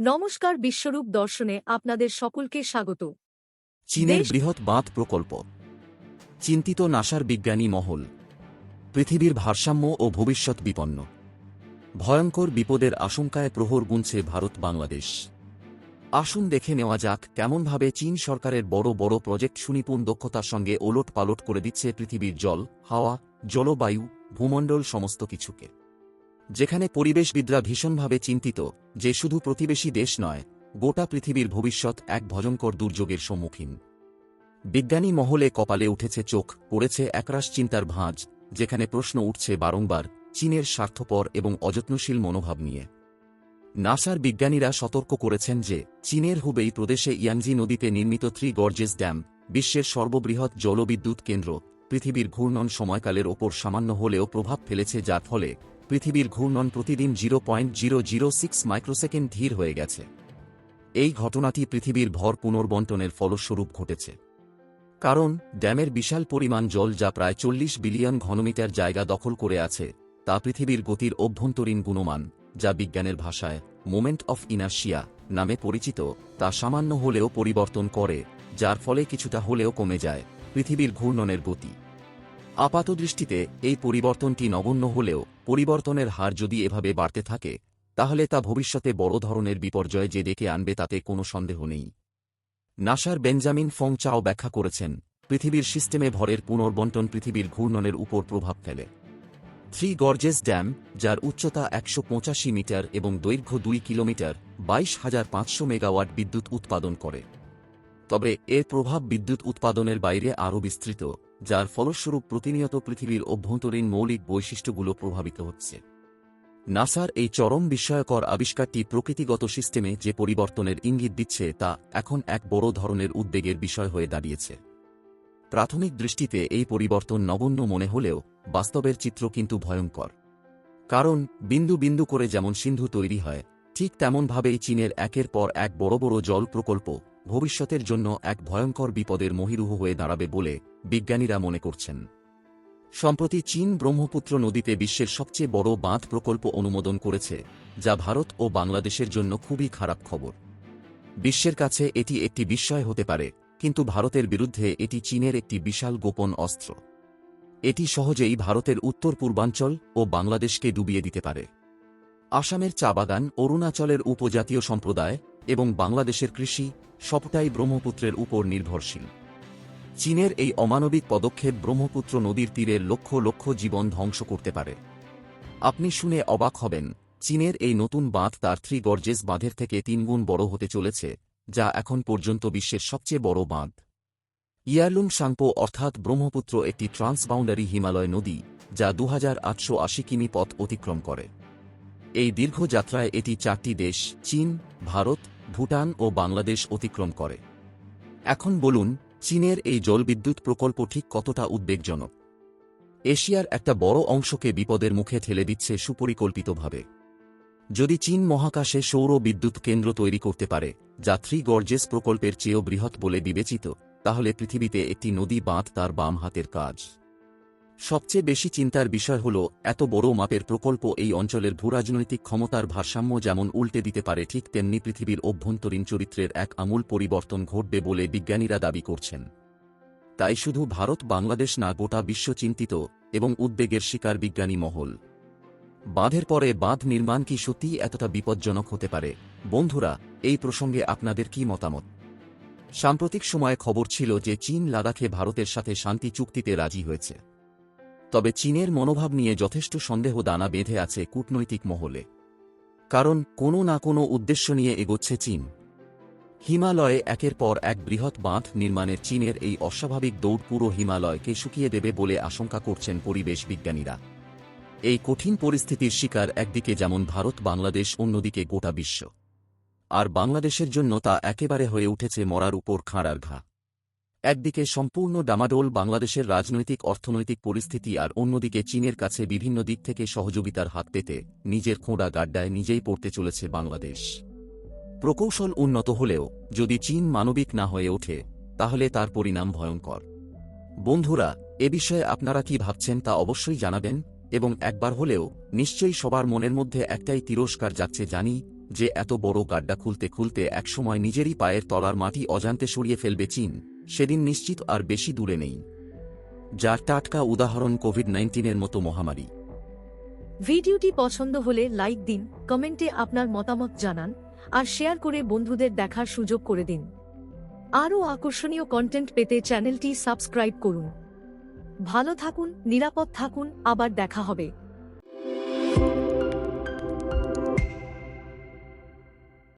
নমস্কার বিশ্বরূপ দর্শনে আপনাদের সকলকে স্বাগত। চীনের বৃহৎ বাঁধ প্রকল্প। চিন্তিত নাসার বিজ্ঞানী মহল। পৃথিবীর ভারসাম্য ও ভবিষ্যৎ বিপন্ন। ভয়ঙ্কর বিপদের আশঙ্কায় প্রহর গুনছে ভারত বাংলাদেশ। আসুন দেখে নেওয়া যাক কেমনভাবে চীন সরকারের বড় বড় প্রজেক্ট সুনিপুণ দক্ষতার সঙ্গে ওলট পালট করে দিচ্ছে পৃথিবীর জল হাওয়া জলবায়ু ভূমণ্ডল সমস্ত কিছুকে। যেখানে পরিবেশবিদরা ভীষণভাবে চিন্তিত যে শুধু প্রতিবেশী দেশ নয়, গোটা পৃথিবীর ভবিষ্যৎ এক ভয়ঙ্কর দুর্যোগের সম্মুখীন। বিজ্ঞানী মহলে কপালে উঠেছে চোখ, পড়েছে একরাশ চিন্তার ভাঁজ, যেখানে প্রশ্ন উঠছে বারংবার চীনের স্বার্থপর এবং অযত্নশীল মনোভাব নিয়ে। নাসার বিজ্ঞানীরা সতর্ক করেছেন যে চীনের হুবেই প্রদেশে ইয়াংজি নদীতে নির্মিত থ্রি গর্জেস ড্যাম, বিশ্বের সর্ববৃহৎ জলবিদ্যুৎ কেন্দ্র, পৃথিবীর ঘূর্ণন সময়কালের ওপর সামান্য হলেও প্রভাব ফেলেছে যার ফলে পৃথিবীর ঘূর্ণন প্রতিদিন zero point zero zero six microsecond ধীর হয়ে গেছে। এই ঘটনাটি পৃথিবীর ভর পুনর্বন্টনের ফলস্বরূপ ঘটেছে। কারণ, ড্যামের বিশাল পরিমাণ জল যা প্রায় চল্লিশ বিলিয়ন ঘনমিটার জায়গা দখল করে আছে, তা পৃথিবীর গতির অভ্যন্তরীণ গুণমান, যা বিজ্ঞানের ভাষায় মোমেন্ট অফ ইনার্শিয়া নামে পরিচিত, তা সামান্য হলেও পরিবর্তন করে, যার ফলে কিছুটা হলেও কমে যায় পৃথিবীর ঘূর্ণনের গতি। আপাতদৃষ্টিতে এই পরিবর্তনটি নগণ্য হলেও পরিবর্তনের হার যদি এভাবে বাড়তে থাকে, তাহলে তা ভবিষ্যতে বড় ধরনের বিপর্যয় যে ডেকে আনবে তাতে কোনো সন্দেহ নেই। নাসার বেঞ্জামিন ফং চাও ব্যাখ্যা করেছেন, পৃথিবীর সিস্টেমে ভরের পুনর্বন্টন পৃথিবীর ঘূর্ণনের উপর প্রভাব ফেলে। থ্রি গর্জেস ড্যাম, যার উচ্চতা একশো পঁচাশি মিটার এবং দৈর্ঘ্য দুই কিলোমিটার, বাইশ হাজার পাঁচশো মেগাওয়াট বিদ্যুৎ উৎপাদন করে। তবে এর প্রভাব বিদ্যুৎ উৎপাদনের বাইরে আরও বিস্তৃত। যার ফলস্বরূপ প্রতিনিয়ত পৃথিবীর অভ্যন্তরীণ মৌলিক বৈশিষ্ট্যগুলো প্রভাবিত হচ্ছে। নাসার এই চরম বিস্ময়কর আবিষ্কারটি প্রকৃতিগত সিস্টেমে যে পরিবর্তনের ইঙ্গিত দিচ্ছে তা এখন এক বড় ধরনের উদ্বেগের বিষয় হয়ে দাঁড়িয়েছে। প্রাথমিক দৃষ্টিতে এই পরিবর্তন নগণ্য মনে হলেও বাস্তবের চিত্র কিন্তু ভয়ঙ্কর। কারণ বিন্দু বিন্দু করে যেমন সিন্ধু তৈরি হয়, ঠিক তেমনভাবেই চীনের একের পর এক বড় বড় জল প্রকল্প ভবিষ্যতের জন্য এক ভয়ঙ্কর বিপদের মহিরুহ হয়ে দাঁড়াবে বলে বিজ্ঞানীরা মনে করছেন। সম্প্রতি চীন ব্রহ্মপুত্র নদীতে বিশ্বের সবচেয়ে বড় বাঁধ প্রকল্প অনুমোদন করেছে, যা ভারত ও বাংলাদেশের জন্য খুবই খারাপ খবর। বিশ্বের কাছে এটি একটি বিস্ময় হতে পারে, কিন্তু ভারতের বিরুদ্ধে এটি চীনের একটি বিশাল গোপন অস্ত্র। এটি সহজেই ভারতের উত্তর পূর্বাঞ্চল ও বাংলাদেশকে ডুবিয়ে দিতে পারে। আসামের চা বাগান অরুণাচলের উপজাতীয় সম্প্রদায় এবং বাংলাদেশের কৃষি সবটাই ব্রহ্মপুত্রের উপর নির্ভরশীল। চীনের এই অমানবিক পদক্ষেপ ব্রহ্মপুত্র নদীর তীরে লক্ষ লক্ষ জীবন ধ্বংস করতে পারে। আপনি শুনে অবাক হবেন, চীনের এই নতুন বাঁধ তার থ্রি গর্জেস বাঁধের থেকে তিনগুণ বড় হতে চলেছে, যা এখন পর্যন্ত বিশ্বের সবচেয়ে বড় বাঁধ। ইয়ারলুং সাংপো অর্থাৎ ব্রহ্মপুত্র একটি ট্রান্সবাউন্ডারি হিমালয় নদী, যা দু হাজার আটশো আশি কিমি পথ অতিক্রম করে। এই দীর্ঘ যাত্রায় এটি চারটি দেশ, চীন, ভারত, ভুটান ও বাংলাদেশ অতিক্রম করে। এখন বলুন, চীনের এই জলবিদ্যুৎ প্রকল্প ঠিক কতটা উদ্বেগজনক? এশিয়ার একটা বড় অংশকে বিপদের মুখে ঠেলে দিচ্ছে সুপরিকল্পিতভাবে। যদি চীন মহাকাশে সৌর বিদ্যুৎ কেন্দ্র তৈরি করতে পারে, যা থ্রি গর্জেস প্রকল্পের চেয়েও বৃহৎ বলে বিবেচিত, তাহলে পৃথিবীতে একটি নদী বাঁধ তার বাম হাতের কাজ। সবচেয়ে বেশি চিন্তার বিষয় হল, এত বড় মাপের প্রকল্প এই অঞ্চলের ভূরাজনৈতিক ক্ষমতার ভারসাম্য যেমন উল্টে দিতে পারে ঠিক তেমনি পৃথিবীর অভ্যন্তরীণ চরিত্রের এক আমূল পরিবর্তন ঘটবে বলে বিজ্ঞানীরা দাবি করছেন। তাই শুধু ভারত, বাংলাদেশ না, গোটা বিশ্ব চিন্তিত এবং উদ্বেগের শিকার বিজ্ঞানী মহল। বাঁধের পরে বাঁধ নির্মাণ কি সত্যিই এতটা বিপজ্জনক হতে পারে? বন্ধুরা, এই প্রসঙ্গে আপনাদের কি মতামত? সাম্প্রতিক সময়ে খবর ছিল যে চীন লাদাখে ভারতের সাথে শান্তি চুক্তিতে রাজি হয়েছে। তবে চীনের মনোভাব নিয়ে যথেষ্ট সন্দেহ দানা বেঁধে আছে কূটনৈতিক মহলে। কারণ কোনো না কোনো উদ্দেশ্য নিয়ে এগোচ্ছে চীন। হিমালয়ে একের পর এক বৃহৎ বাঁধ নির্মাণের চীনের এই অস্বাভাবিক দৌড় পুরো হিমালয়কে শুকিয়ে দেবে বলে আশঙ্কা করছেন পরিবেশ বিজ্ঞানীরা। এই কঠিন পরিস্থিতির শিকার একদিকে যেমন ভারত, বাংলাদেশ, অন্যদিকে গোটা বিশ্ব। আর বাংলাদেশের জন্য তা একেবারে হয়ে উঠেছে মরার উপর খাঁড়ার ঘা। একদিকে সম্পূর্ণ ডামাডোল বাংলাদেশের রাজনৈতিক, অর্থনৈতিক পরিস্থিতি আর অন্যদিকে চীনের কাছে বিভিন্ন দিক থেকে সহযোগিতার হাত পেতে নিজের খোঁড়া গাড্ডায় নিজেই পড়তে চলেছে বাংলাদেশ। প্রকৌশল উন্নত হলেও যদি চীন মানবিক না হয়ে ওঠে, তাহলে তার পরিণাম ভয়ঙ্কর। বন্ধুরা, এ বিষয়ে আপনারা কি ভাবছেন তা অবশ্যই জানাবেন এবং একবার হলেও নিশ্চয়ই সবার মনের মধ্যে একটাই তিরস্কার যাচ্ছে জানি যে এত বড় গাড্ডা খুলতে খুলতে একসময় নিজেরই পায়ের তলার মাটি অজান্তে সরিয়ে ফেলবে চীন। সেদিন নিশ্চিত আর বেশি দূরে নেই, যার টাটকা উদাহরণ কোভিড নাইন্টিনের মতো মহামারী। ভিডিওটি পছন্দ হলে লাইক দিন, কমেন্টে আপনার মতামত জানান, আর শেয়ার করে বন্ধুদের দেখার সুযোগ করে দিন। আরও আকর্ষণীয় কন্টেন্ট পেতে চ্যানেলটি সাবস্ক্রাইব করুন। ভালো থাকুন, নিরাপদ থাকুন, আবার দেখা হবে।